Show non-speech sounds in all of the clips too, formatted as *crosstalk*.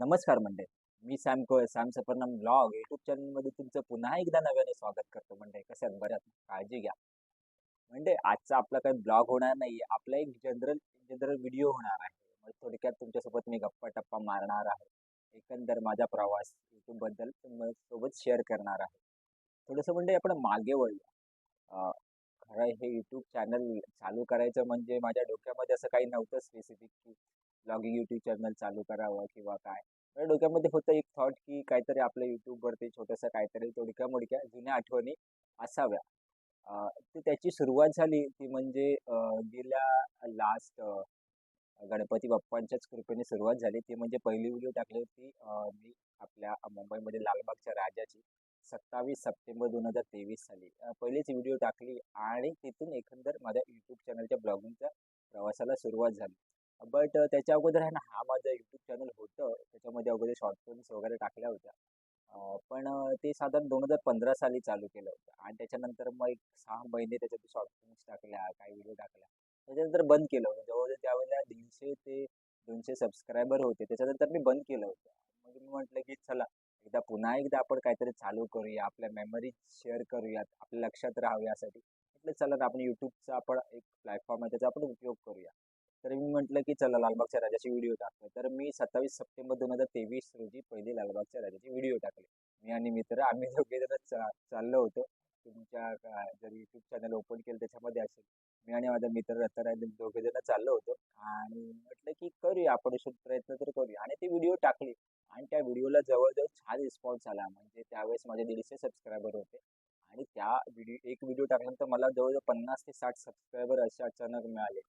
नमस्कार मंडळी. मी सॅम कोय सॅम सफरनाम ब्लॉग युट्यूब चॅनलमध्ये तुमचं पुन्हा एकदा नव्याने स्वागत करतो मंडळी. कसं आहे बऱ्यात काळजी घ्या. म्हणजे आजचा आपला काही ब्लॉग होणार नाही. आपला एक जनरल जनरल व्हिडिओ होणार आहे. म्हणजे थोडक्यात तुमच्यासोबत मी गप्पा टप्पा मारणार आहे. एकंदर माझा प्रवास युट्यूबबद्दल सोबत शेअर करणार आहे. थोडंसं म्हणजे आपण मागे वळूया. खरं हे यूट्यूब चॅनल चालू करायचं म्हणजे माझ्या डोक्यामध्ये असं काही नव्हतं स्पेसिफिक की ब्लॉगिंग यूट्यूब चॅनल चालू करावं किंवा काय. तर डोक्यामध्ये होतं एक थॉट की काहीतरी आपल्या यूट्यूबवरती छोटंसं काहीतरी तोडक्या मोडक्या जुन्या आठवणी असाव्या. तर त्याची सुरुवात झाली ती म्हणजे गेल्या लास्ट गणपती बाप्पांच्याच कृपेने सुरुवात झाली. ती म्हणजे पहिली व्हिडिओ टाकली होती मी आपल्या मुंबईमध्ये लालबागच्या राजाची सत्तावीस सप्टेंबर दोन हजार तेवीस साली. पहिलीच व्हिडिओ टाकली आणि तिथून एकंदर माझ्या यूट्यूब चॅनलच्या ब्लॉगिंगच्या प्रवासाला सुरुवात झाली. बट त्याच्या अगोदर आहे ना हा माझं यूट्यूब चॅनल होतं. त्याच्यामध्ये अगोदर शॉर्ट फिल्म्स वगैरे टाकल्या होत्या. अं, पण ते साधारण दोन हजार पंधरा साली चालू केलं होतं. आणि त्याच्यानंतर मग एक सहा महिने त्याच्यात शॉर्ट फिल्म्स टाकल्या काही व्हिडिओ टाकल्या. त्याच्यानंतर बंद केलं होतं. जवळजवळ त्यावेळेला दीडशे ते दोनशे सबस्क्रायबर होते. त्याच्यानंतर मी बंद केलं होतं. मग मी म्हटलं की चला एकदा पुन्हा एकदा आपण काहीतरी चालू करूया. आपल्या मेमरीज शेअर करूयात. आपल्या लक्षात राहावं यासाठी. म्हटलं चला ना आपण यूट्यूबचा आपण एक प्लॅटफॉर्म आहे. त्याचा आपण उपयोग करूया. तर मी म्हटलं की चला लालबागच्या राजाची व्हिडिओ टाकतो तर मी सत्तावीस सप्टेंबर दोन हजार तेवीस रोजी पहिली लालबागच्या राजाची व्हिडिओ टाकली. मी आणि मित्र आम्ही दोघे जण चा चाललो होतो. तुमच्या का- जर यूट्यूब चॅनल ओपन केलं त्याच्यामध्ये असेल. मी आणि माझा मित्र रत्ताराय दोघे जण चाललो होतो. आणि म्हटलं की करूया आपण प्रयत्न तर करूया. आणि ती व्हिडिओ टाकली. आणि त्या व्हिडिओला जवळजवळ छान रिस्पॉन्स आला. म्हणजे त्यावेळेस माझे दीडशे सबस्क्रायबर होते. आणि त्या व्हिडिओ एक व्हिडिओ टाकल्यानंतर मला जवळजवळ पन्नास ते साठ सबस्क्रायबर असे अचानक मिळाले.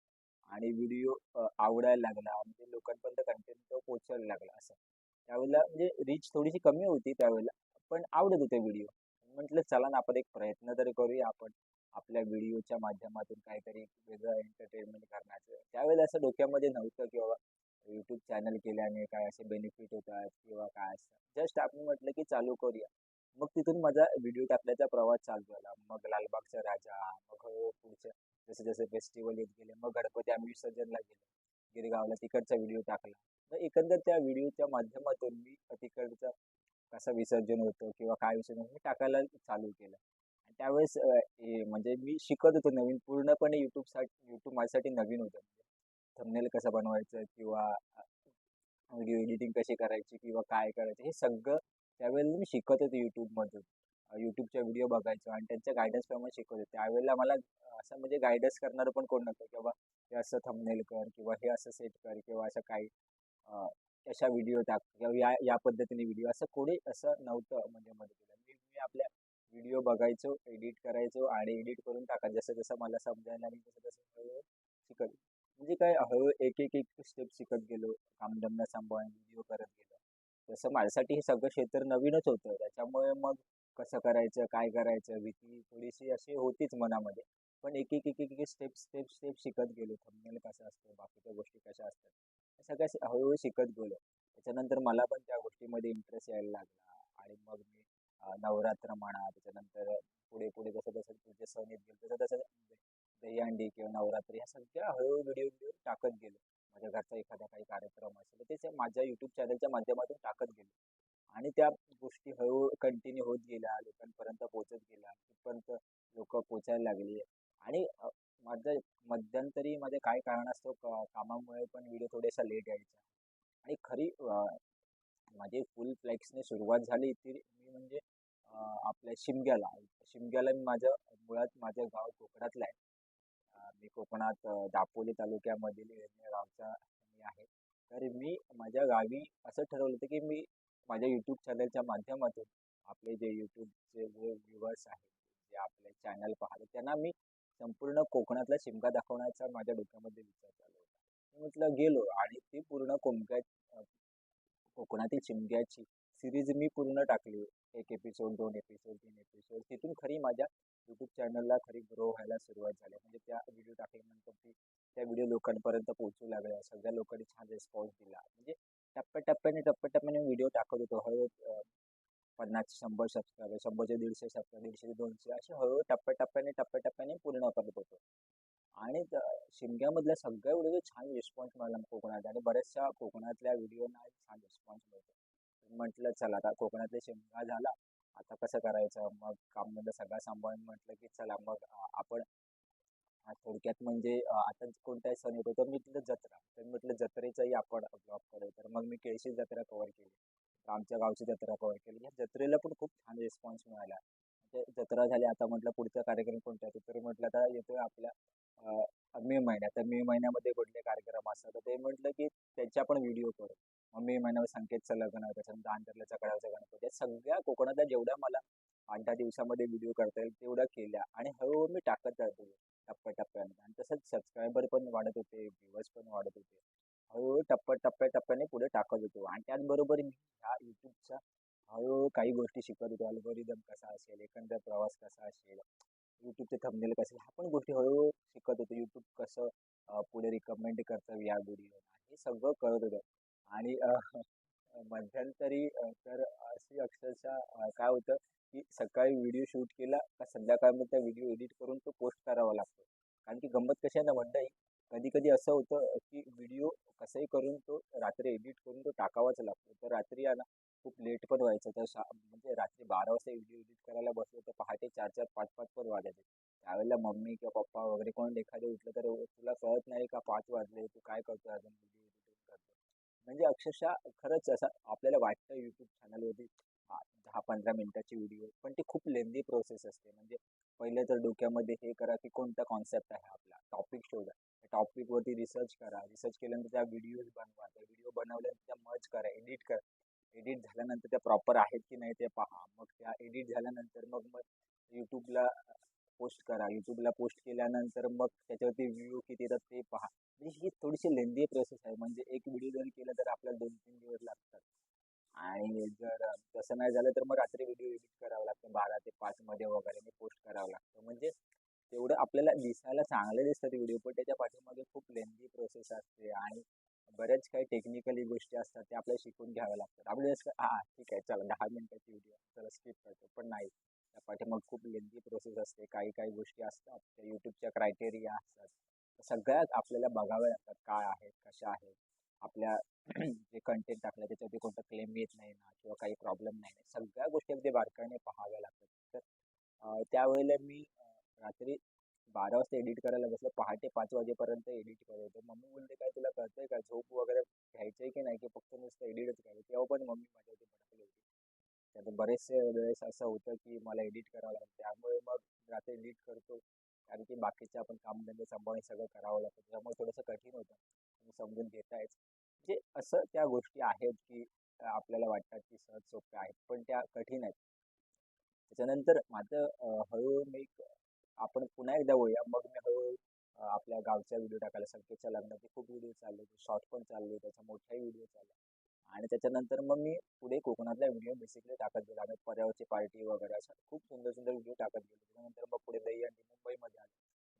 आणि व्हिडिओ आवडायला लागला. म्हणजे लोकांपर्यंत कंटेंट तो पोचायला लागला असं. त्यावेळेला म्हणजे रीच थोडीशी कमी होती त्यावेळेला पण आवडत होते व्हिडिओ म्हटलं चला ना आपण एक प्रयत्न तरी करूया आपण. आपल्या व्हिडिओच्या माध्यमातून काहीतरी वेगळं एंटरटेनमेंट करण्याचं. त्यावेळेला असं डोक्यामध्ये नव्हतं की बाबा यूट्यूब चॅनल केल्याने काय असे बेनिफिट होतात किंवा काय असतं जस्ट आपण म्हटलं की चालू करूया. मग तिथून माझा व्हिडिओ टाकल्याचा प्रवास चालू झाला. मग लालबागचा राजा मग हो पुढच्या जसे जसे फेस्टिवल येत गेले मग गणपती आम्ही विसर्जनला गेलो. गिरगावला तिकडचा व्हिडिओ टाकला. तर एकंदर त्या व्हिडिओच्या माध्यमातून मी तिकडचा कसं विसर्जन होतं किंवा काय विसर्जन होतं, मी टाकायला चालू केलं. आणि त्यावेळेस हे म्हणजे मी शिकत होतो नवीन पूर्णपणे यूट्यूबसाठी यूट्यूब माझ्यासाठी नवीन होतं. थंबनेल कसं बनवायचं किंवा व्हिडिओ एडिटिंग कशी करायची किंवा काय करायचं हे सगळं त्यावेळेला मी शिकत होतो यूट्यूबमधून यूट्यूबच्या व्हिडिओ बघायचो आणि त्यांच्या गायडन्सप्रमाणे शिकत होते त्यावेळेला मला असं म्हणजे गायडन्स करणारं पण कोण नव्हतं किंवा हे असं थंबनेल कर किंवा हे असं सेट कर किंवा असं काही कशा अशा व्हिडिओ टाक किंवा या या पद्धतीने व्हिडिओ असं कोणी असं नव्हतं म्हणजे मदतीला. मी मी आपल्या व्हिडिओ बघायचो एडिट करायचो आणि एडिट करून टाकायचं. जसं जसं मला समजायला आणि तसं तसं हळूहळू शिकत म्हणजे काय हळूहळू एक एक एक स्टेप शिकत गेलो. कामधंदा सांभाळून व्हिडिओ करत गेलो. तसं माझ्यासाठी हे सगळं क्षेत्र नवीनच होतं. त्याच्यामुळे मग कसं करायचं काय करायचं भीती थोडीशी अशी होतीच मनामध्ये. पण एक एक एक एक एक स्टेप स्टेप स्टेप शिकत गेलो. थंबनेल कसं असतं बाकीच्या गोष्टी कशा असतात सगळ्या शि- हळूहळू शिकत गेलो. त्याच्यानंतर मला पण त्या गोष्टीमध्ये इंटरेस्ट यायला लागला. आणि मग मी नवरात्र म्हणा त्याच्यानंतर पुढे पुढे जसं जसं पुढचे सण येत गेले तसं तसं दहीहंडी किंवा नवरात्री ह्या सगळ्या हळूहळू व्हिडिओ व्हिडिओ टाकत गेलो. माझ्या घरचा एखादा काही कार्यक्रम असेल तर ते माझ्या यूट्यूब चॅनलच्या माध्यमातून टाकत गेलो. आणि त्या गोष्टी हळूहळू कंटिन्यू होत गेल्या लोकांपर्यंत पोहोचत गेल्या तिथपर्यंत लोक पोचायला लागली. आणि माझं मध्यंतरी माझ्या काय कारणास्तव क- कामामुळे पण व्हिडिओ थोडेसा लेट यायचा. आणि खरी माझे माझी फुल फ्लॅक्सने सुरुवात झाली ती मी म्हणजे आपल्या शिमग्याला. शिमग्याला मी माझं मुळात माझं गाव कोकणातलं आहे. मी कोकणात दापोली तालुक्यामधील गावचा मी आहे. तर मी माझ्या गावी असं ठरवलं होतं की मी माझ्या यूट्यूब चॅनलच्या माध्यमातून आपले जे यूट्यूबचे जे व्ह्युअर्स आहेत जे आपले चॅनल पाहतात त्यांना मी संपूर्ण कोकणातला शिमगा दाखवण्याचा माझ्या डोक्यामध्ये विचार चालू होता. मी म्हटलं गेलो आणि ती पूर्ण कोमक्या कोकणातील शिमग्याची सिरीज मी पूर्ण टाकली. एक एपिसोड दोन एपिसोड तीन एपिसोड तिथून खरी माझ्या यूट्यूब चॅनलला खरी ग्रो व्हायला सुरुवात झाली. म्हणजे त्या व्हिडिओ टाकल्यानंतर ती त्या व्हिडिओ लोकांपर्यंत पोहोचू लागल्या. सगळ्या लोकांनी छान रिस्पॉन्स दिला. म्हणजे टप्प्याटप्प्याने टप्प्याटप्प्याने व्हिडिओ टाकत होतो. हळूहळू पन्नास शंभर सबस्क्रायबर शंभरचे दीडशे सबस्क्रायबर दीडशे ते दोनशे असे हळूहळू टप्प्याटप्प्याने टप्प्याटप्प्याने पूर्ण करत होतो. आणि शिमग्यामधल्या सगळ्या व्हिडिओ छान रिस्पॉन्स मिळाला कोकणात. आणि बऱ्याचशा कोकणातल्या व्हिडिओना छान रिस्पॉन्स मिळतो. म्हटलं चला आता कोकणातले शिमगा झाला. आता कसं करायचं? मग कामधंदा सगळा सांभाळून म्हटलं की चला मग आपण थोडक्यात म्हणजे आता कोणताही सण येतो तर मी तिथं जत्रा. तर म्हटलं जत्रेचाही आपण ब्लॉग करू तर मग मी केळशी जत्रा कव्हर केली. तर आमच्या गावची जत्रा कव्हर केली. या जत्रेला पण खूप छान रिस्पॉन्स मिळाला. जत्रा झाली आता म्हटलं पुढचा कार्यक्रम कोणता येतो तर म्हटलं आता येतोय आपल्या मे महिन्यात तर मे महिन्यामध्ये कुठले कार्यक्रम असतात? तर ते म्हटलं की त्याच्या पण व्हिडिओ करू. मग मे महिन्यावर संकेतचं लग्न त्याच्यानंतर आंतरल्याचा कडावचा गणपती या सगळ्या कोकणातल्या जेवढ्या मला आठ दहा दिवसामध्ये व्हिडिओ करता येईल तेवढ्या केल्या. आणि हळूहळू मी टाकत जातो. टप्प्याटप्प्याने. आणि तसंच सबस्क्रायबर पण वाढत होते व्ह्यूवर्स पण वाढत होते. हळूहळू टप्प्या टप्प्याटप्प्याने पुढे टाकत होतो. आणि त्याचबरोबर मी ह्या यूट्यूबच्या हळूहळू काही गोष्टी शिकत होतो. अल्गोरिदम कसा असेल एकंदर प्रवास कसा असेल यूट्यूबचे थंबनेल कसे ह्या पण गोष्टी हळूहळू शिकत होतो. यूट्यूब कसं पुढे रिकमेंड करतं या व्हिडिओ हे सगळं कळत होतं. आणि *laughs* मध्यंतरी तर अशी अक्षरशः काय होतं की सकाळी व्हिडिओ शूट केला का संध्याकाळमध्ये त्या व्हिडिओ एडिट करून तो पोस्ट करावा लागतो. कारण की गंमत कशी आहे ना मंडळी कधी कधी असं होतं की व्हिडिओ कसंही करून तो रात्री एडिट करून तो टाकावाच लागतो. तर रात्री आहे ना खूप लेट पण व्हायचं. तर शा म्हणजे रात्री बारा वाजता व्हिडिओ एडिट करायला बसलो तर पहाटे चार चार पाच पाच पण वाजायचे. त्यावेळेला मम्मी किंवा पप्पा वगैरे कोण एखादे उठलं तर तुला कळत नाही का पाच वाजले तू काय करतो अजून? व्हिडिओ एडिटिंग करतो म्हणजे अक्षरशः खरंच असं आपल्याला वाटतं यूट्यूब चॅनलवरती दहा पंधरा मिनिटाची व्हिडिओ पण ती खूप लेंदी प्रोसेस असते. म्हणजे पहिले तर डोक्यामध्ये हे करा की कोणता कॉन्सेप्ट आहे आपला टॉपिक शोधा. त्या टॉपिकवरती रिसर्च करा. रिसर्च केल्यानंतर त्या व्हिडिओज बनवा. त्या व्हिडिओ बनवल्यानंतर त्या मर्ज करा. एडिट करा. एडिट झाल्यानंतर त्या प्रॉपर आहेत की नाही ते पहा. मग त्या एडिट झाल्यानंतर मग मग यूट्यूबला पोस्ट करा. यूट्यूबला पोस्ट केल्यानंतर मग त्याच्यावरती व्ह्यू किती येतात ते पहा. म्हणजे ही थोडीशी लेंदी प्रोसेस आहे. म्हणजे एक व्हिडिओ जरी केला तर आपल्याला दोन तीन दिवस लागतात. आणि जर तसं नाही झालं तर मग रात्री व्हिडिओ एडिट करावं लागतो. बारा ते पाचमध्ये वगैरे मी पोस्ट करावं लागतं. म्हणजे तेवढं आपल्याला दिसायला चांगले दिसतात व्हिडिओ पण त्याच्या पाठीमागे खूप लेंदी प्रोसेस असते आणि बऱ्याच काही टेक्निकली गोष्टी असतात त्या आपल्याला शिकून घ्याव्या लागतात. आपल्याला हां हा ठीक आहे चला दहा मिनिटाची व्हिडिओ चला स्किप करतो. पण नाही त्या पाठीमागे खूप लेंदी प्रोसेस असते. काही काही गोष्टी असतात त्या यूट्यूबच्या क्रायटेरिया असतात. सगळ्यात आपल्याला बघाव्या लागतात काय आहेत कशा आहेत. आपल्या जे कंटेंट टाकलं त्याच्यावरती कोणता क्लेम येत नाही ना किंवा काही प्रॉब्लेम नाही ना सगळ्या गोष्टी अगदी बारकाईने पाहाव्या लागतात. तर त्यावेळेला मी रात्री बारा वाजता एडिट करायला बसलो. पहाटे पाच वाजेपर्यंत एडिट करत होतो. मम्मी बोलते काय तुला कळतंय का? झोप वगैरे घ्यायचंय की नाही? की फक्त नुसतं एडिटच करायचं? तेव्हा पण मम्मी माझ्यावरती भडकली होती. त्यात बरेचसे वेळेस असं होतं की मला एडिट करावं लागतं. त्यामुळे मग रात्री एडिट करतो. कारण की बाकीचे आपण कामधंदे सांभाळून सगळं करावं लागतं. त्यामुळे थोडंसं कठीण होतं. तुम्ही समजून घेतायच. म्हणजे असं त्या गोष्टी आहेत की आपल्याला वाटतात की सहज सोप्या आहेत पण त्या कठीण आहेत. त्याच्यानंतर माझं हळूहळू मी आपण पुन्हा एकदा वळूया मग मी हळूहळू आपल्या गावच्या व्हिडिओ टाकायला संकेतच्या लग्नाचे खूप व्हिडिओ चालले शॉर्ट पण चालले त्याचा मोठाही व्हिडिओ चालला आणि त्याच्यानंतर मग मी पुढे कोकणातला व्हिडिओ बेसिकली टाकत गेलो. आम्ही पर्यावरची पार्टी वगैरे असं खूप सुंदर सुंदर व्हिडिओ टाकत गेलो. त्याच्यानंतर मग पुढे दहीहंडी मुंबईमध्ये आलो.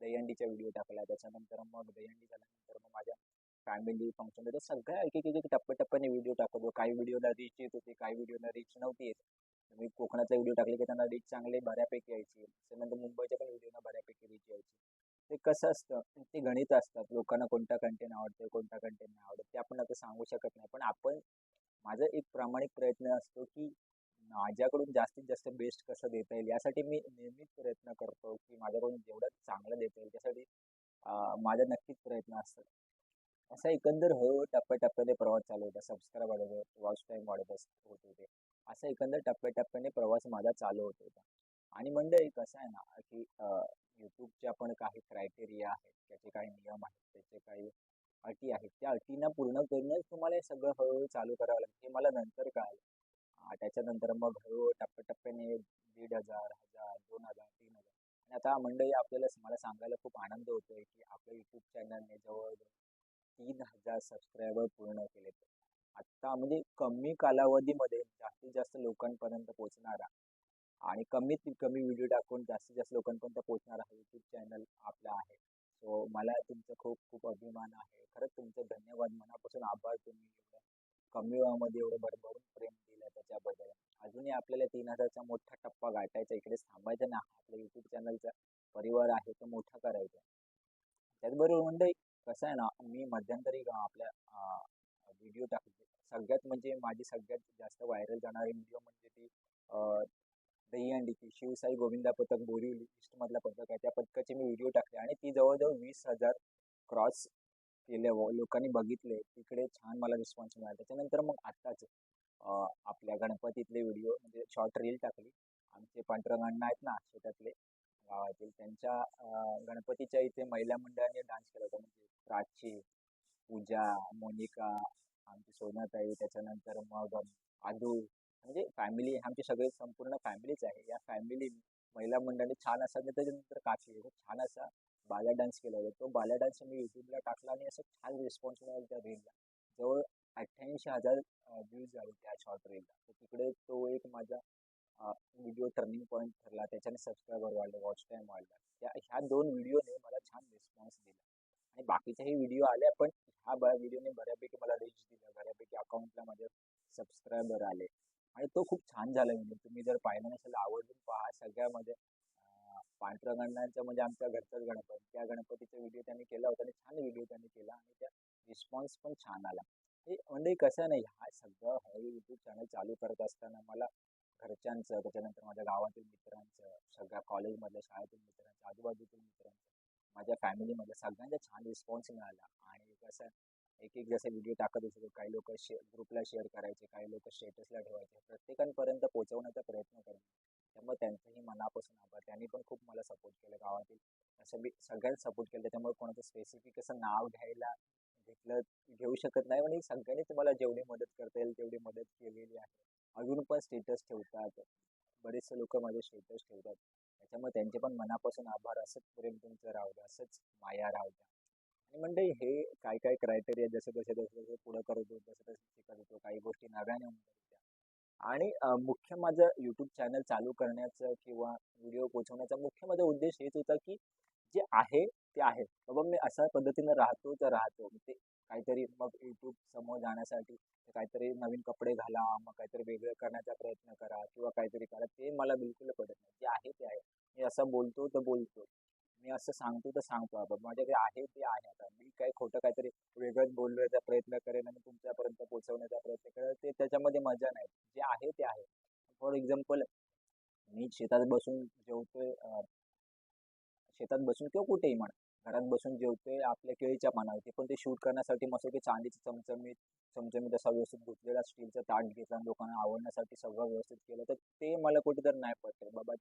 दहीहंडीचा व्हिडिओ टाकला त्याच्यानंतर मग दहीहंडी झाल्यानंतर मग माझ्या फॅमिली फंक्शन तर सगळ्या एक एक टप्प्याटप्प्याने व्हिडिओ टाकत. काही व्हिडिओला रीच येत होते काही व्हिडिओला रीच नव्हती येत. मी कोकणातले व्हिडिओ टाकले की त्यांना रीच चांगले बऱ्यापैकी यायची. त्याच्यानंतर मुंबईच्या पण व्हिडिओना बऱ्यापैकी रीच यायची. ते कसं असतं ते गणित असतात. लोकांना कोणता कंटेंट आवडते कोणता कंटेंट नाही आवडत ते आपण आता सांगू शकत नाही. पण आपण माझा एक प्रामाणिक प्रयत्न असतो की माझ्याकडून जास्तीत जास्त बेस्ट कसं देता येईल यासाठी मी नेहमीच प्रयत्न करतो की माझ्याकडून जेवढं चांगलं देता येईल त्यासाठी माझा नक्कीच प्रयत्न असतो. असा एकंदर हळूहळू टप्प्याटप्प्याने प्रवास चालू होता. सबस्क्राईब वाढत होते वॉच टाईम वाढत अस- होत होते. असा एकंदर टप्प्याटप्प्याने प्रवास माझा चालू होत होता. आणि मंडळी कसं आहे ना की यूट्यूबच्या पण काही क्रायटेरिया आहेत. त्याचे काही नियम आहेत. त्याचे काही अटी आहेत. त्या अटींना पूर्ण करूनच तुम्हाला हे सगळं हळूहळू चालू करावं लागतं हे मला नंतर कळालं. त्याच्यानंतर मग हळूहळू टप्प्याटप्प्याने दीड हजार हजार दोन हजार तीन हजार. आणि आता मंडळी आपल्याला मला सांगायला खूप आनंद होतोय की आपल्या यूट्यूब चॅनलने जवळजवळ तीन हजार सबस्क्रायबर पूर्ण केले आत्ता म्हणजे कमी कालावधीमध्ये जास्तीत जास्त लोकांपर्यंत पोहोचणारा आणि कमीत कमी व्हिडिओ टाकून जास्तीत जास्त लोकांपर्यंत पोहोचणारा हा यूट्यूब चॅनल आपला आहे. सो मला तुमचा खूप खूप अभिमान आहे. खरंच तुमचं धन्यवाद. मनापासून आभार तुम्ही कमी वेळामध्ये एवढं भरभरून प्रेम दिलं त्याच्याबद्दल. अजूनही आपल्याला तीन हजारचा मोठा टप्पा गाठायचा इकडे थांबायचा ना आपल्या यूट्यूब चॅनलचा परिवार आहे तो मोठा करायचा त्याचबरोबर मंडळी कसं आहे ना मी मध्यंतरी अं, आपल्या व्हिडिओ टाकले. सगळ्यात म्हणजे माझी सगळ्यात जास्त व्हायरल जाणारी व्हिडिओ म्हणजे ती अं, दहीहंडीची शिवसाई गोविंदा पथक बोरिवली ईस्टमधला पथक आहे. त्या पथकाचे मी व्हिडिओ टाकले आणि ती जवळजवळ वीस हजार क्रॉस केले व लोकांनी बघितले. तिकडे छान मला रिस्पॉन्स मिळाला. त्याच्यानंतर मग आत्ताच आपल्या गणपतीतले व्हिडिओ म्हणजे शॉर्ट रील टाकली. आमचे पांढरंग आहेत ना शेतातले. गावातील त्यांच्या अं, गणपतीच्या इथे महिला मंडळाने डान्स केला होता. म्हणजे प्राची पूजा मोनिका आमची सोनाताई त्याच्यानंतर मग आदू. म्हणजे फॅमिली आमची सगळे संपूर्ण फॅमिलीच आहे. या फॅमिली महिला मंडळाने छान असा आणि त्याच्यानंतर काकी. खूप छान असा बाला डान्स केला होता. तो बाला डान्स मी युट्यूबला टाकला आणि असं छान रिस्पॉन्स मिळाला त्या रीलला जवळ अठ्ठ्याऐंशी हजार व्ह्यूज झाले त्या शॉर्ट रीलला तर तिकडे तो एक माझा व्हिडिओ टर्निंग पॉईंट ठरला त्याच्याने सबस्क्रायबर वाढले वॉच टाईम वाढला. त्या ह्या दोन व्हिडिओने मला छान रिस्पॉन्स दिला. आणि बाकीच्याही व्हिडिओ आल्या पण ह्या ब व्हिडिओने बऱ्यापैकी मला रीच दिलं बऱ्यापैकी अकाउंटला माझे सबस्क्रायबर आले. आणि तो खूप छान झाला व्हिडिओ तुम्ही जर पाहिला नसेल आवडून पहा सगळ्यामध्ये. अं, पांढरगणांचा म्हणजे आमच्या घरचाच गणपती. त्या गणपतीचा व्हिडिओ त्यांनी केला होता आणि छान व्हिडिओ त्यांनी केला आणि त्या रिस्पॉन्स पण छान आला. हे म्हणजे कसं नाही हा सगळं हे यूट्यूब चॅनल चालू करत असताना मला घरच्यांचं त्याच्यानंतर माझ्या गावातील मित्रांचं सगळ्या कॉलेजमधल्या शाळेतील मित्रांचं आजूबाजूतील मित्रांचं माझ्या फॅमिलीमधल्या सगळ्यांचा छान रिस्पॉन्स मिळाला. आणि कसं एक एक जसे व्हिडिओ टाकत असतो काही लोक शे ग्रुपला शेअर करायचे काही लोक स्टेटसला ठेवायचे. प्रत्येकांपर्यंत पोहोचवण्याचा प्रयत्न करतो त्यामुळे त्यांचंही मनापासून आभार. त्यांनी पण खूप मला सपोर्ट केलं गावातील. असं मी सगळ्यांनी सपोर्ट केलं. त्याच्यामुळे कोणाचं स्पेसिफिक असं नाव घ्यायला घेतलं घेऊ शकत नाही. म्हणजे सगळ्यांनीच मला जेवढी मदत करता येईल तेवढी मदत केलेली आहे. अजून पण स्टेटस ठेवतात. बरेचसे लोक माझे स्टेटस ठेवतात. त्याच्यामुळे त्यांचे पण मनापासून आभार. असंच प्रेम तुमचं राहू द्या. असंच माया राहू द्या. आणि म्हणजे हे काय काय क्रायटेरिया जसं जसं जसं जसं पुढं करतो तसं तसं शिकत होतो काही गोष्टी नव्याने होऊन जात आणि मुख्य माझं यूट्यूब चॅनल चालू करण्याचं किंवा व्हिडिओ पोचवण्याचा मुख्य माझा उद्देश हेच होता की जे आहे ते आहे. बाबा मी अशा पद्धतीनं राहतो तर राहतो. ते काहीतरी मग यूट्यूब समोर जाण्यासाठी काहीतरी नवीन कपडे घाला मग काहीतरी वेगळं करण्याचा प्रयत्न करा किंवा काहीतरी करा. ते मला बिलकुल पडत नाही. जे आहे ते आहे. मी असं बोलतो तर बोलतो. मी असं सांगतो तर सांगतो. आपण माझ्याकडे आहे ते आहे आता. मी काही खोटं काहीतरी वेगळंच बोलण्याचा प्रयत्न करेन आणि तुमच्यापर्यंत पोहोचवण्याचा प्रयत्न करेन. ते त्याच्यामध्ये मजा नाही. जे आहे ते आहे. फॉर एक्झाम्पल मी शेतात बसून जेवतोय शेतात बसून किंवा कुठेही म्हणा. घरात बसून जेवते आपल्या केळीच्या पानावर ते पण ते शूट करण्यासाठी मस्त की चांदीची चमचमीत चमचमीत असा व्यवस्थित गुंतलेला स्टीलचा ताट घेतला आणि लोकांना आवडण्यासाठी सगळं व्यवस्थित केलं तर ते मला कुठेतरी नाही पडते बाबा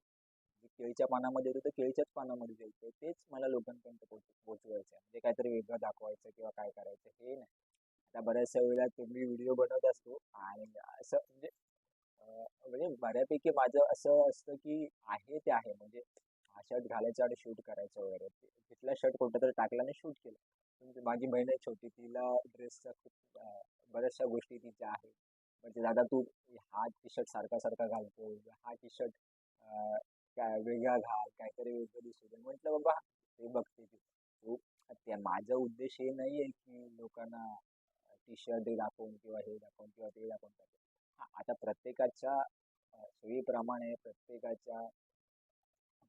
केळीच्या पानामध्ये होतं तर केळीच्याच पानामध्ये जेवतोय तेच मला लोकांपर्यंत पोच पोचवायचं आहे म्हणजे काहीतरी वेगळं दाखवायचं किंवा काय करायचं हे नाही. आता बऱ्याचशा वेळा तुम्ही व्हिडिओ बनवत असतो आणि असं म्हणजे म्हणजे बऱ्यापैकी माझं असं असतं की आहे ते आहे. म्हणजे हा शर्ट घालायचा आणि शूट करायचं वगैरे. ते- तिथला शर्ट कुठं तरी टाकला आणि शूट केलं. माझी बहीण आहे छोटी तिला ड्रेसच्या खूप बऱ्याचशा गोष्टी तिच्या आहेत. म्हणजे दादा तू हा टी शर्ट सारखा सारखा घालतो हा टी शर्ट काय वेगळा घाल काहीतरी वेगळं दिसू दे. म्हटलं बाबा ते बघते ती. तू त्या माझा उद्देश हे नाही आहे की लोकांना टी शर्ट दाखवून किंवा हे दाखवून किंवा ते दाखवून करायचं आता प्रत्येकाच्या सोयीप्रमाणे प्रत्येकाच्या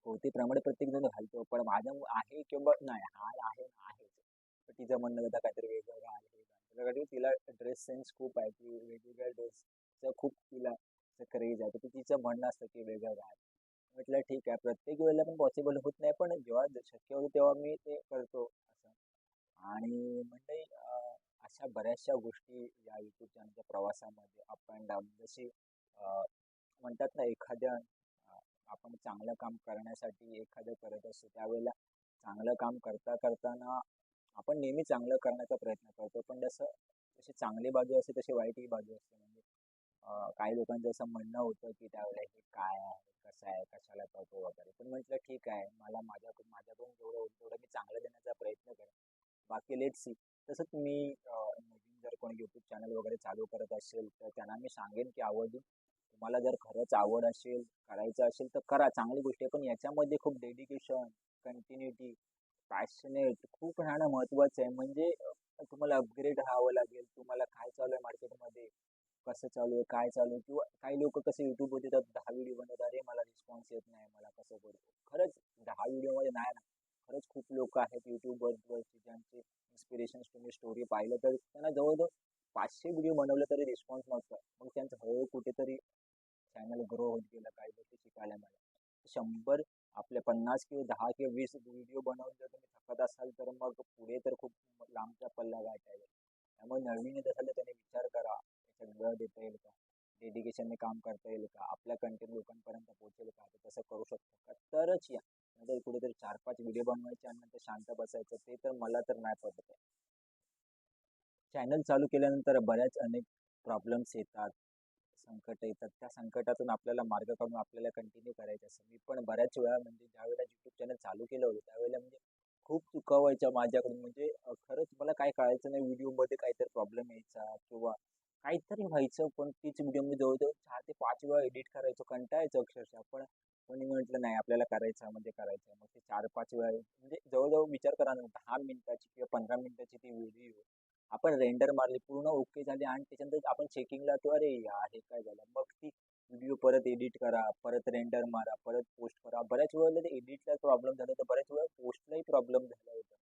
भोवतीप्रमाणे प्रत्येक जण घालतो. पण माझ्या आहे किंवा नाही हा आहे आहे आहेच. पण तिचं म्हणणं होतं काहीतरी वेगळं घाल हे घाल. त्याच्यासाठी तिला ड्रेस सेन्स खूप आहे. की वेगवेगळ्या ड्रेसचं खूप तिला क्रेज आहे. तर तिचं म्हणणं असतं की वेगळं घाल. म्हटलं ठीक आहे. प्रत्येक वेळेला पण पॉसिबल होत नाही. पण जेव्हा शक्य होतं तेव्हा मी ते करतो असं. आणि म्हणजे अशा बऱ्याचशा गोष्टी या युट्यूब चॅनलच्या प्रवासामध्ये अप अँड डाऊन जशी म्हणतात ना एखाद्या आपण चांगलं काम करण्यासाठी एखादं करत असतो त्यावेळेला चांगलं काम करता करताना आपण नेहमी चांगलं करण्याचा प्रयत्न करतो. पण जसं जशी चांगली बाजू असते तशी वाईटही बाजू असते. म्हणजे काही लोकांचं असं म्हणणं होतं की त्यावेळेला हे काय आहे कसं आहे कशाला करतो वगैरे. पण म्हटलं ठीक आहे मला माझ्याकडून माझ्याकडून जेवढं होईल तेवढं मी चांगलं देण्याचा प्रयत्न करेन. बाकी लेट सी तसंच मी नवीन जर कोणी यूट्यूब चॅनल वगैरे चालू करत असेल तर त्यांना मी सांगेन की आवर्जून तुम्हाला जर खरंच आवड असेल करायचं असेल तर करा. चांगली गोष्ट आहे. पण याच्यामध्ये खूप डेडिकेशन कंटिन्युटी पॅशनेट खूप राहणं महत्त्वाचं आहे. म्हणजे तुम्हाला अपग्रेड राहावं लागेल. तुम्हाला काय चालू आहे मार्केटमध्ये कसं चालू आहे? काय चालू आहे? किंवा काही लोक कसे युट्यूबवर येतात दहा व्हिडिओ बनवतात अरे मला रिस्पॉन्स येत नाही. मला कसं करू खरंच दहा व्हिडिओमध्ये नाही ना. खरंच खूप लोक आहेत युट्यूबवरची ज्यांचे इन्स्पिरेशन्स तुम्ही स्टोरी पाहिलं तर त्यांना जवळजवळ पाचशे व्हिडिओ बनवले तरी रिस्पॉन्स नसतो मग त्यांचं हळूहळू कुठेतरी चॅनल ग्रो होत गेलं काही गोष्टी शिकायला मिळाल्या. शंभर आपले पन्नास किंवा दहा किंवा वीस व्हिडिओ बनवून जर तुम्ही थकत असाल तर मग पुढे तर खूप लांबचा पल्ला गाठायला त्यामुळे नवीन येत असाल तर त्याने विचार करा त्याच्यात वेळ देता येईल का? डेडिकेशनने काम करता येईल का? आपला कंटेंट लोकांपर्यंत पोहोचेल का? ते तसं करू शकतो का? तरच या. नंतर कुठेतरी चार पाच व्हिडिओ बनवायचे आणि नंतर शांत बसायचं ते तर मला तर नाही पडत आहे. चॅनल चालू केल्यानंतर बऱ्याच अनेक प्रॉब्लेम्स येतात. संकट येतात त्या संकटातून आपल्याला मार्ग काढून आपल्याला कंटिन्यू करायचं असतं. मी पण बऱ्याच वेळा म्हणजे ज्यावेळेला यूट्यूब चॅनल चालू केलं होतं त्यावेळेला म्हणजे खूप चुका व्हायच्या माझ्याकडून. म्हणजे खरंच मला काय कळायचं नाही व्हिडिओमध्ये काहीतरी प्रॉब्लेम यायचा किंवा काहीतरी व्हायचं पण तीच व्हिडिओ मी जवळजवळ चार ते पाच वेळा एडिट करायचो कंटाळायचं अक्षरशः. पण कोणी म्हटलं नाही आपल्याला करायचं म्हणजे करायचं मग ते चार पाच वेळा म्हणजे जवळजवळ विचार करा ना दहा मिनिटाची किंवा पंधरा मिनिटाची ती व्हिडिओ आपण रेंडर मारली पूर्ण ओके झाली आणि त्याच्यानंतर आपण चेकिंगला तो अरे यार हे काय झालं? मग ती व्हिडिओ परत एडिट करा परत रेंडर मारा परत पोस्ट करा. बऱ्याच वेळेला ते एडिटला प्रॉब्लेम झाला तर बऱ्याच वेळा पोस्टलाही प्रॉब्लेम झाला होता.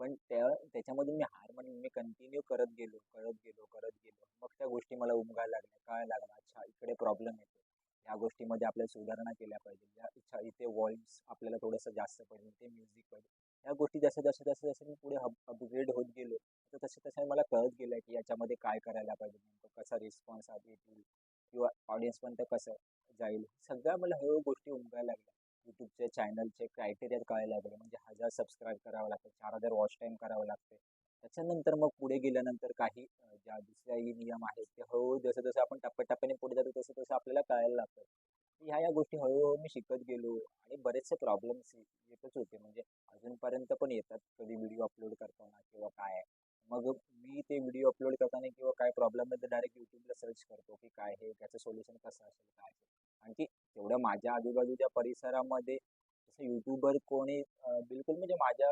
पण त्या त्याच्यामधून मी हार म्हणून मी कंटिन्यू करत गेलो करत गेलो करत गेलो. मग त्या गोष्टी मला उमगायला लागल्या. काय लागला? अच्छा इकडे प्रॉब्लेम येतो. या गोष्टीमध्ये आपल्याला सुधारणा केल्या पाहिजे. या इच्छा इथे व्हॉइस आपल्याला थोडंसं जास्त पाहिजे इथे म्युझिक पाहिजे या गोष्टी जसं जसं जसं जसं मी पुढे अपग्रेड होत गेलो तर तसं तसं मला कळत गेलं की याच्यामध्ये काय करायला पाहिजे नेमकं कसा रिस्पॉन्स येतील किंवा ऑडियन्सपर्यंत कसं जाईल. सगळ्या मला हळूहळू गोष्टी उमगायला लागल्या. यूट्यूबचे चॅनलचे क्रायटेरिया कळायला लागले. म्हणजे हजार सबस्क्राईब करावं लागतं चार हजार वॉच टाईम करावं लागते. त्याच्यानंतर मग पुढे गेल्यानंतर काही ज्या दुसऱ्याही नियम आहेत ते हळूहळू जसं जसं आपण टप्प्याटप्प्याने पुढे जातो तसं तसं आपल्याला कळायला लागतं. ह्या या गोष्टी हळूहळू मी शिकत गेलो आणि बरेचसे प्रॉब्लेम्स येतच होते. म्हणजे अजूनपर्यंत पण येतात. कधी व्हिडिओ अपलोड करताना किंवा काय. मग मी ते व्हिडिओ अपलोड करताना किंवा काय प्रॉब्लेम आहे तर डायरेक्ट यूट्यूबला सर्च करतो की काय हे त्याचं सोल्युशन कसं असेल काय असेल. आणखी तेवढं माझ्या आजूबाजूच्या परिसरामध्ये तसं यूट्यूबर कोणी बिलकुल म्हणजे माझ्या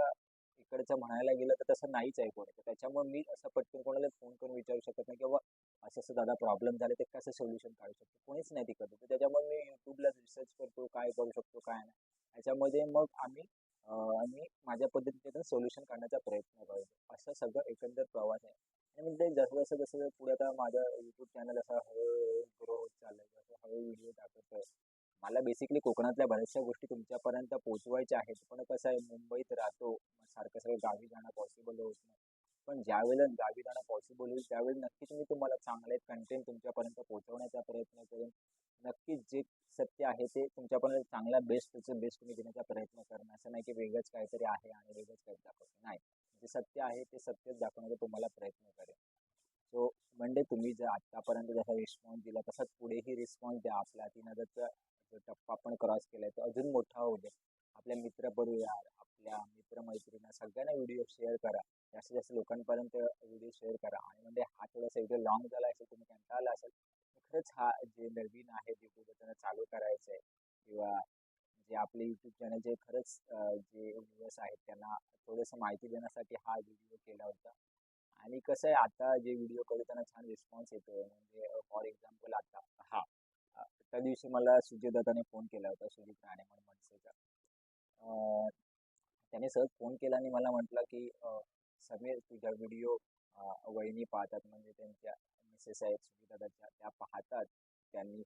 इकडचं म्हणायला गेलं तर तसं नाहीच आहे कोणी. तर त्याच्यामुळे मी असं पटकन कोणाला फोन करून विचारू शकत नाही किंवा असं असं दादा प्रॉब्लेम झाले ते कसं सोल्युशन काढू शकतो? कोणीच नाही तिकडे तर त्याच्यामुळे मी यूट्यूबला रिसर्च करतो काय करू शकतो काय नाही. त्याच्यामध्ये मग आम्ही आम्ही माझ्या पद्धतीने सोल्युशन काढण्याचा प्रयत्न करतो. असं सगळं एकंदर प्रवास आहे. आणि म्हणजे जसं जसं जसं पुढे आता माझा यूट्यूब चॅनल असा हळूहळू ग्रो होत चाललंय जसं हळूहळू व्हिडिओ आहे. मला बेसिकली कोकणातल्या बऱ्याचशा गोष्टी तुमच्यापर्यंत पोहोचवायच्या आहेत. पण कसं आहे मुंबईत राहतो सारखं सगळं गावी जाणं पॉसिबल होत नाही. पण ज्यावेळेला गावी जाणं पॉसिबल होईल त्यावेळी नक्कीच मी तुम्हाला चांगले कंटेंट तुमच्यापर्यंत पोहोचवण्याचा प्रयत्न करेन. नक्कीच जे सत्य आहे ते तुमच्यापर्यंत चांगल्या बेस्टचं बेस्ट तुम्ही देण्याचा प्रयत्न करणं असं नाही की वेगळंच काहीतरी आहे आणि वेगळंच काही दाखवतो नाही. जे सत्य आहे ते सत्यच दाखवण्याचा तुम्हाला प्रयत्न करेन. सो म्हणजे तुम्ही जर आत्तापर्यंत जसा रिस्पॉन्स दिला तसाच पुढेही रिस्पॉन्स द्या आपला. तीन हजारचा जो टप्पा आपण क्रॉस केलाय तो अजून मोठा होऊ दे आपल्या मित्रपरिवार आपल्या मित्रमैत्रिणी सगळ्यांना व्हिडिओ शेअर करा. जास्तीत जास्त लोकांपर्यंत व्हिडिओ शेअर करा. आणि म्हणजे हा थोडासा व्हिडिओ लॉंग झाला असेल तुम्ही कंटाळला असेल तर खरंच हा जे नवीन आहे यूट्यूब त्यांना चालू करायचं आहे किंवा जे आपले यूट्यूब चॅनल जे खरंच जे व्ह्युअर्स आहेत त्यांना थोडंसं माहिती देण्यासाठी हा व्हिडिओ केला होता. आणि कसं आहे आता जे व्हिडिओ करू त्यांना छान रिस्पॉन्स येतो म्हणजे फॉर एक्झाम्पल आता हा त्या दिवशी मला सुजय दत्ताने फोन केला होता सुजित राणे म्हणून मनसेचा. त्याने सहज फोन केला आणि मला म्हटलं की समीर तुझ्या व्हिडिओ वहिनी पाहतात. म्हणजे त्यांच्या मिसेस आहेत सुजितदादाच्या त्या पाहतात. त्यांनी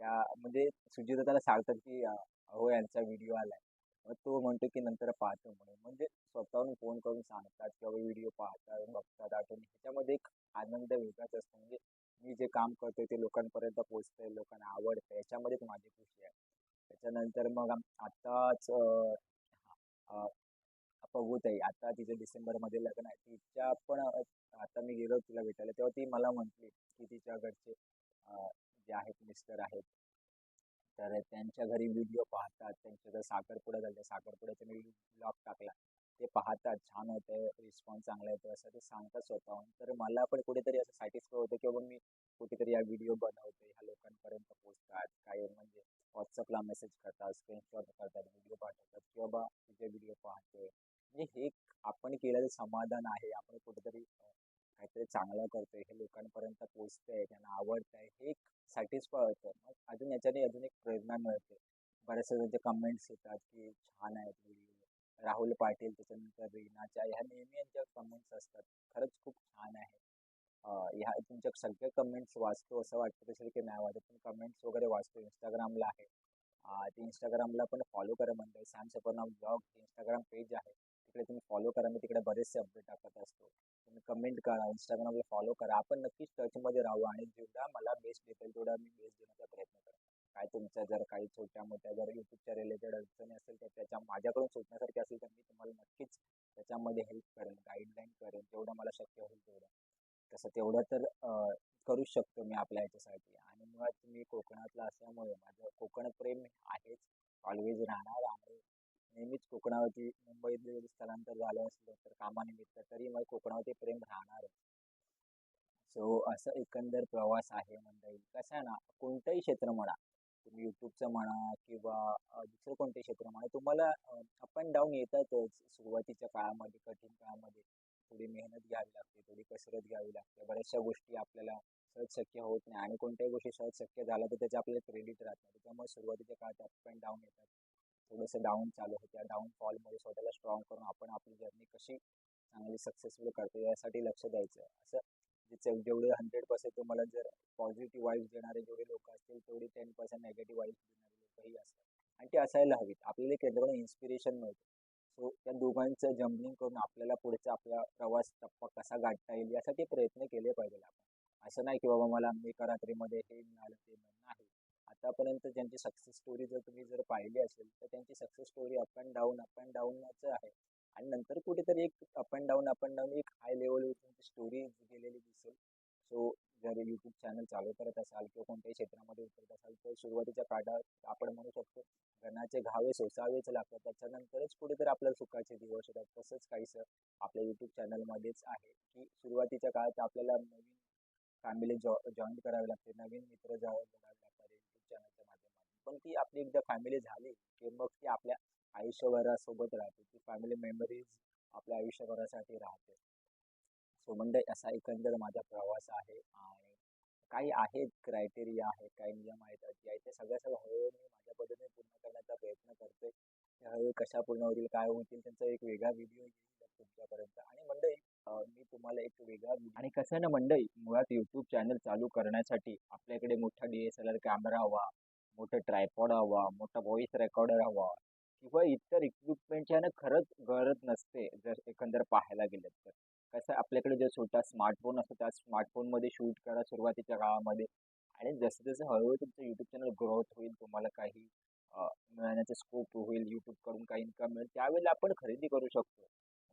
त्या म्हणजे सुजितदादाला सांगतात की अहो यांचा व्हिडिओ आलाय. मग तो म्हणतो की नंतर पाहतो. म्हणून म्हणजे स्वतःहून फोन करून सांगतात किंवा व्हिडिओ पाहतात बघतात आठवण. ह्याच्यामध्ये एक आनंद वेगळाच असतो. म्हणजे मी जे काम करतोय ते लोकांपर्यंत पोहोचतंय लोकांना आवडतं याच्यामध्येच माझी खुशी आहे. त्याच्यानंतर मग आत्ताच आताच अ, आता तिचं डिसेंबरमध्ये लग्न आहे. तिच्या पण आता मी गेलो तिला भेटायला तेव्हा ती मला म्हटली की तिच्या घरचे जे आहेत मिस्टर आहेत तर त्यांच्या घरी व्हिडिओ पाहतात. त्यांच्या जर साखरपुडा झाला साखरपुड्याचा मी ब्लॉग टाकला. ते पाहतात छान होतं रिस्पॉन्स चांगला येतो असं ते सांगतात स्वतःहून. तर मला पण कुठेतरी असं सॅटिस्फाय होतं की बाबा मी कुठेतरी या व्हिडिओ बनवते ह्या लोकांपर्यंत पोचतात काही म्हणजे व्हॉट्सअपला मेसेज करतात स्क्रीनशॉट करतात व्हिडिओ पाठवतात की बाबा तुझे व्हिडिओ पाहते म्हणजे हे आपण केलेलं समाधान आहे. आपण कुठेतरी काहीतरी चांगलं करतोय हे लोकांपर्यंत पोचतंय त्यांना आवडतंय हे एक सॅटिस्फाय होतं. मग अजून याच्याने अजून एक प्रेरणा मिळते. बऱ्याचशा त्यांचे कमेंट्स येतात की छान आहेत व्हिडिओ राहुल पाटील त्याच्यानंतर रीनाच्या ह्या नेहमी यांच्या कमेंट्स असतात. खरंच खूप छान आहे. ह्या तुमच्या सगळ्या कमेंट्स वाचतो असं वाटतं तसेल की नाही वाटत पण कमेंट्स वगैरे वाचतो. इंस्टाग्रामला आहे. ते इंस्टाग्रामला पण फॉलो करा म्हणतात. Sam Safarnam blog Instagram page आहे. तिकडे तुम्ही फॉलो करा. मी तिकडे बरेचसे अपडेट टाकत असतो. तुम्ही कमेंट करा. इंस्टाग्रामला फॉलो करा. आपण नक्कीच टचमध्ये राहू आणि जेवढा मला बेस्ट भेटेल तेवढा मी बेस्ट देण्याचा प्रयत्न करा काय तुमच्या जर काही छोट्या मोठ्या जर युट्यूबच्या रिलेटेड अडचणी असेल तर त्याच्या माझ्याकडून सुटण्यासारखे असेल तर मी तुम्हाला नक्कीच त्याच्यामध्ये हेल्प करेन गाईडलाईन करेन. जेवढं मला शक्य होईल तेवढं. तसं तेवढं तर करूच शकतो मी आपल्या ह्याच्यासाठी आणि मुळात मी कोकणातला असल्यामुळे माझं कोकण प्रेम आहेच. ऑलवेज राहणार आणि नेहमीच कोकणावरती मुंबईत जरी स्थलांतर झालं असलं तर कामानिमित्त तरी मग कोकणावरती प्रेम राहणारच सो असं एकंदर प्रवास आहे म्हणता येईल कसं आहे ना कोणतंही क्षेत्र म्हणा तुम्ही युट्यूबचं म्हणा किंवा दुसरं कोणतंही क्षेत्र म्हणा तुम्हाला अप अँड डाऊन येतातच सुरुवातीच्या काळामध्ये कठीण काळामध्ये. थोडी मेहनत घ्यावी लागते थोडी कसरत घ्यावी लागते. बऱ्याचशा गोष्टी आपल्याला सहज शक्य होत नाही आणि कोणत्याही गोष्टी सहज शक्य झाल्या तर त्याचं आपल्याला क्रेडिट राहत नाही. त्यामुळे सुरुवातीच्या काळात अप अँड डाऊन येतात. थोडंसं डाऊन चालू होत्या डाऊन फॉलमध्ये स्वतःला स्ट्रॉंग करून आपण आपली जर्नी कशी चांगली सक्सेसफुल करतो यासाठी लक्ष द्यायचं असं जेवढे हंड्रेड पर्सेंट तुम्हाला जर पॉझिटिव्ह वाईब्स देणारे जेवढे लोक असतील तेवढे टेन पर्सेंट नेगेटिव्ह वाईब्स देणारे लोकही असतात. आणि ते असायला हवीत. आपल्याला केंद्राकडून इन्स्पिरेशन मिळतं. सो त्या दोघांचं जम्बलिंग करून आपल्याला पुढचा आपला प्रवास टप्पा कसा गाठता येईल यासाठी प्रयत्न केले पाहिजे आपण. असं नाही की बाबा मला मी रात्रीमध्ये हे मिळालं ते मिळालं नाही. आतापर्यंत ज्यांची सक्सेस स्टोरी जर तुम्ही जर पाहिली असेल तर त्यांची success story up and down up and डाऊनच आहे. आणि नंतर कुठेतरी एक up and down up and down एक हाय लेवलवर तुमची स्टोरी गेलेली दिसेल. सो जर यूट्यूब चॅनल चालू करत असाल किंवा कोणत्याही क्षेत्रामध्ये उतरत असाल तर सुरुवातीच्या काळात आपण म्हणू शकतो गणाचे घावे सोसावेच लागतात. त्याच्यानंतरच कुठेतरी आपल्याला सुखाचे दिवस येतात. तसंच काहीसं आपल्या यूट्यूब चॅनलमध्येच आहे की सुरुवातीच्या काळात आपल्याला नवीन फॅमिली जॉ जॉईन करावी लागते. नवीन मित्र जॉईन करावे लागतात पण ती आपली एकदा फॅमिली झाली की मग ती आपल्या आयुष्यभरासोबत राहते. ती फॅमिली मेमरीज आपल्या आयुष्यभरासाठी राहते. सो म्हणजे असा एकंदर माझा प्रवास आहे आणि काही आहेत क्रायटेरिया आहेत काही नियम आहेत अटी आहेत ते सगळ्या सगळं हळूहळू मी माझ्या पद्धतीने पूर्ण करण्याचा प्रयत्न करतोय. ते हळूहळू कशा पूर्ण होतील काय होतील त्यांचा एक वेगळा व्हिडिओ येईल तुमच्यापर्यंत. आणि म्हणजे, मंडळी मी तुम्हाला एक वेगळा आणि कसं आहे ना मंडळी मुळात यूट्यूब चॅनल चालू करण्यासाठी आपल्याकडे मोठा D S L R camera हवा मोठं ट्रायपॉड हवा मोठा व्हॉइस रेकॉर्डर हवा किंवा इतर इक्विपमेंटची आहे ना खरंच गरज नसते जर एकंदर पाहायला गेलं तर. कसं आहे, आपल्याकडे जो छोटा स्मार्टफोन असतो त्या स्मार्टफोनमध्ये शूट करा सुरुवातीच्या काळामध्ये. आणि जसं जसं हळूहळू तुमचं यूट्यूब चॅनल ग्रोथ होईल तुम्हाला काही मिळण्याचा स्कोप होईल यूट्यूबकडून काही इन्कम मिळेल त्यावेळेला आपण खरेदी करू शकतो.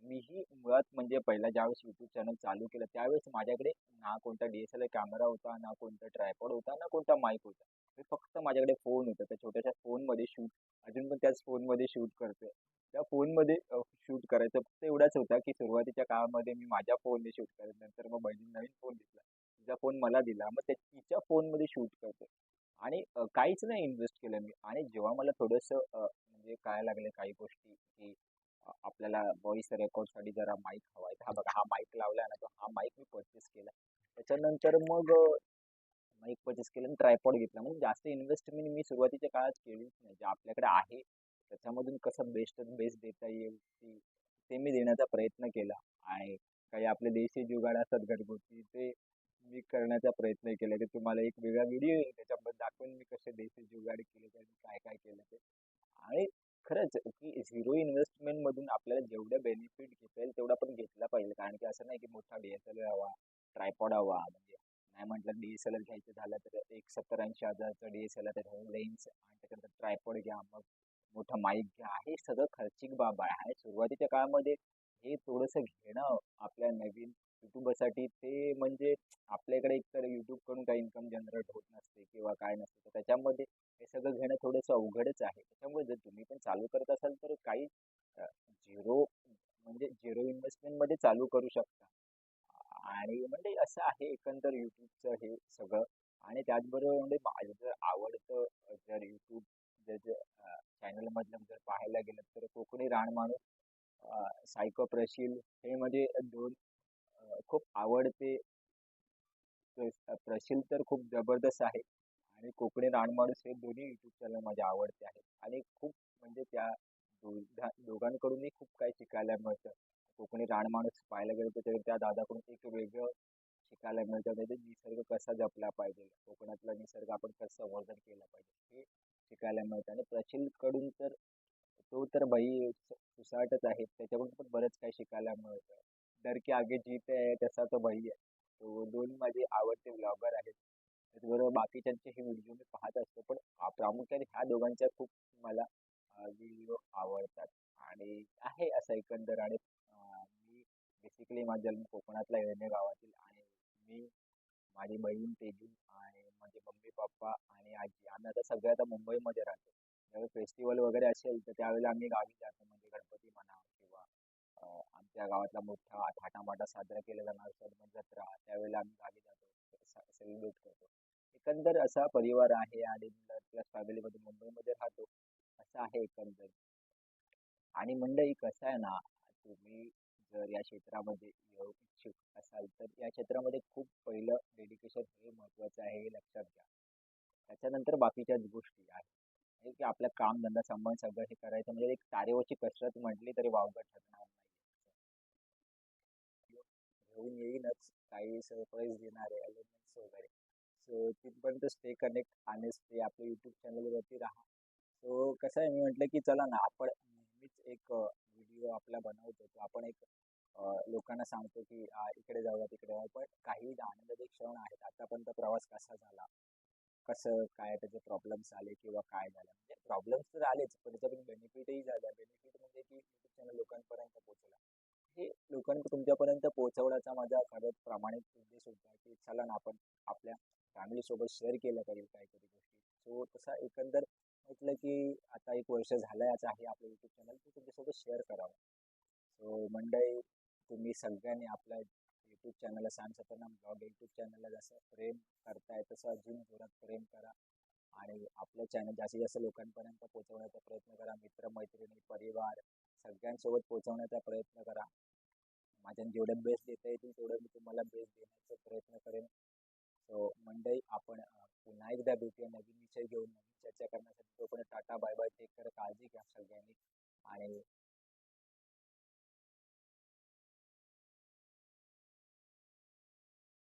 मीही मुळात म्हणजे पहिला ज्यावेळेस यूट्यूब चॅनल चालू केलं त्यावेळेस माझ्याकडे ना कोणता D S L R camera होता ना कोणता ट्रायपॉड होता ना कोणता माईक होता. मी फक्त माझ्याकडे फोन होता. त्या छोट्याशा फोनमध्ये शूट अजून पण त्याच फोनमध्ये शूट करतोय. त्या फोनमध्ये शूट करायचं फक्त एवढाच होता की सुरुवातीच्या काळामध्ये मी माझ्या फोनने शूट करायचं नंतर मग बहिणीने नवीन फोन घेतला. तिचा फोन मला दिला. मग त्या तिच्या फोनमध्ये शूट करतोय. आणि काहीच नाही इन्व्हेस्ट केलं मी. आणि जेव्हा मला थोडंसं म्हणजे काय लागलं काही गोष्टी की आपल्याला व्हॉइस रेकॉर्डसाठी जरा माईक हवा आहे. हा बघा हा माईक लावला ना तो हा माईक मी परचेस केला. त्याच्यानंतर मग माईक परचेस केलं आणि ट्रायपॉड घेतला. म्हणजे जास्त इन्व्हेस्टमेंट मी सुरुवातीच्या काळात केलीच नाही. जे आपल्याकडे आहे त्याच्यामधून कसं बेस्ट बेस्ट देता येईल ती ते मी देण्याचा प्रयत्न केला. आणि काही आपले देशी जुगाड असतात घरगुती ते मी करण्याचा प्रयत्न केला की तुम्हाला एक वेगळा व्हिडिओ येईल. त्याच्याबद्दल दाखवून मी कसे देशी जुगाड केले ते काय काय केलं ते. आणि खरंच की झिरो इन्व्हेस्टमेंटमधून आपल्याला जेवढं बेनिफिट घेता येईल तेवढा पण घेतला पाहिजे. कारण की असं नाही की मोठा डी एस एल आर हवा ट्रायपॉड हवा म्हणजे नाही म्हटलं डी एस एल आर घ्यायचं झालं तर एक सत्तर ऐंशी हजारचं D S L R lens आणि त्याच्यानंतर ट्रायपॉड घ्या मग मोठा माईक घ्या. हे सगळं खर्चिक बाब आहे. सुरुवातीच्या काळामध्ये हे थोडंसं घेणं आपल्या नवीन युट्यूबसाठी ते म्हणजे आपल्याकडे एकतर यूट्यूबकडून काही इन्कम जनरेट होत नसते किंवा काय नसते तर त्याच्यामध्ये हे सगळं घेणं थोडंसं अवघडच आहे. त्याच्यामुळे जर तुम्ही पण चालू करत असाल तर काही झिरो म्हणजे झिरो इन्व्हेस्टमेंटमध्ये चालू करू शकता. आणि म्हणजे असं आहे एकंदर यूट्यूबचं हे सगळं. आणि त्याचबरोबर म्हणजे माझं जर आवडतं जर यूट्यूब जर जर चॅनलमधलं जर पाहायला गेलं तर कोकणी रानमाणूस सायको प्रशील हे म्हणजे दोन खूप आवडते प्रशील तर खूप जबरदस्त आहे. आणि कोकणी रानमाणूस हे दोन्ही यूट्यूब चॅनल माझे आवडते आहेत आणि खूप म्हणजे त्या दोघा दोघांकडूनही खूप काही शिकायला मिळतं. कोकणी रानमाणूस पाहायला गेलं तर त्या दादाकडून एक वेगळं शिकायला मिळतं. म्हणजे निसर्ग कसा जपला पाहिजे, कोकणातला निसर्ग आपण कसं संवर्धन केलं पाहिजे, हे शिकायला मिळतं आणि प्रचिलकडून तर तो तर बाई सुसाटच आहे. त्याच्याकडून पण बरंच काही शिकायला मिळतं. डर के आगे जीत आहे तसा तो भाई आहे. तो दोन माझे आवडते व्लॉगर आहेत. त्याचबरोबर बाकीच्यांचेही व्हिडिओ मी पाहत असतो. पण प्रामुख्याने ह्या दोघांच्या खूप मला व्हिडिओ आवडतात आणि आहे असं एकंदर आणि मी बेसिकली माझा जन्म कोकणातला येणे गावातील आणि मी, माझी बहीण तेजू आणि माझे मम्मी-पप्पा आणि आजी आम्ही आता सगळे आता मुंबईमध्ये राहतो. ज्यावेळी फेस्टिवल वगैरे असेल तर त्यावेळेला आम्ही गावी जातो म्हणजे गणपती म्हणा किंवा आमच्या गावातला मोठा थाटामाटा साजरा केला जाणार सण जत्रा त्यावेळेला आम्ही गावी जातो. सेलिब्रेट करतो. एकंदर असा परिवार आहे आणि प्लस फॅमिलीमध्ये मुंबईमध्ये राहतो. असं आहे एकंदर. आणि मंडळी कसं आहे ना, तुम्ही जर या क्षेत्रामध्ये येऊ इच्छुक असाल तर या क्षेत्रामध्ये खूप पहिलं डेडिकेशन हे महत्त्वाचं आहे हे लक्षात घ्या. त्याच्यानंतर बाकीच्याच गोष्टी आहेत. की आपलं काम-धंदा संबंध सगळं हे करायचं म्हणजे एक तारेवरची कसरत म्हटली तरी वावगं ठरणार नाही. घेऊन येईनच काही सरप्राईज देणारे एलिमेंट्स वगैरे. सो तिथपर्यंत स्टे कनेक्ट आणि स्टे आपल्या यूट्यूब चॅनलवरती राहा. सो कसं आहे मी म्हटलं की चला ना आपण नेहमीच एक व्हिडिओ आपला बनवतो. तो आपण एक लोकांना सांगतो की इकडे जाऊया, तिकडे जाऊ पण काही आनंदाचे क्षण आहेत. आतापर्यंत प्रवास कसा झाला? कसं काय त्याचे प्रॉब्लेम्स आले किंवा काय झालं? म्हणजे प्रॉब्लेम्स तर आलेच, पण त्याच्यातून बेनिफिटही झाल्या. बेनिफिट म्हणजे की YouTube चॅनल लोकांपर्यंत पोहोचला. हे तुमच्यापर्यंत पोहोचवण्याचा माझा खरंच प्रामाणिक उद्देश होता की चला ना आपण आपल्या फॅमिलीसोबत शेअर केलं पाहिजे काहीतरी गोष्टी. सो तसा एकंदर म्हटलं की आता एक वर्ष झालंच आहे आपलं यूट्यूब चॅनल ते तुमच्यासोबत शेअर करावं. सो मंडळी तुम्ही सगळ्यांनी आपल्या यूट्यूब चॅनलला सॅम सफरनाम ब्लॉग यूट्यूब चॅनलला जसं प्रेम करताय तसं अजून जोरात प्रेम करा आणि आपलं चॅनल जास्तीत जास्त लोकांपर्यंत पोहोचवण्याचा प्रयत्न करा. मित्रमैत्रिणी परिवार सगळ्यांसोबत पोहोचवण्याचा प्रयत्न करा. माझ्या जेवढं बेस्ट देता येतील तेवढं मी तुम्हाला बेस्ट देण्याचा प्रयत्न करेन. सो मंडई आपण पुन्हा एकदा भेटूया नवीन विषय घेऊन, नवीन चर्चा करण्यासाठी. तोपर्यंत टाटा, बाय-बाय. टेक कर काळजी घ्या सगळ्यांनी आणि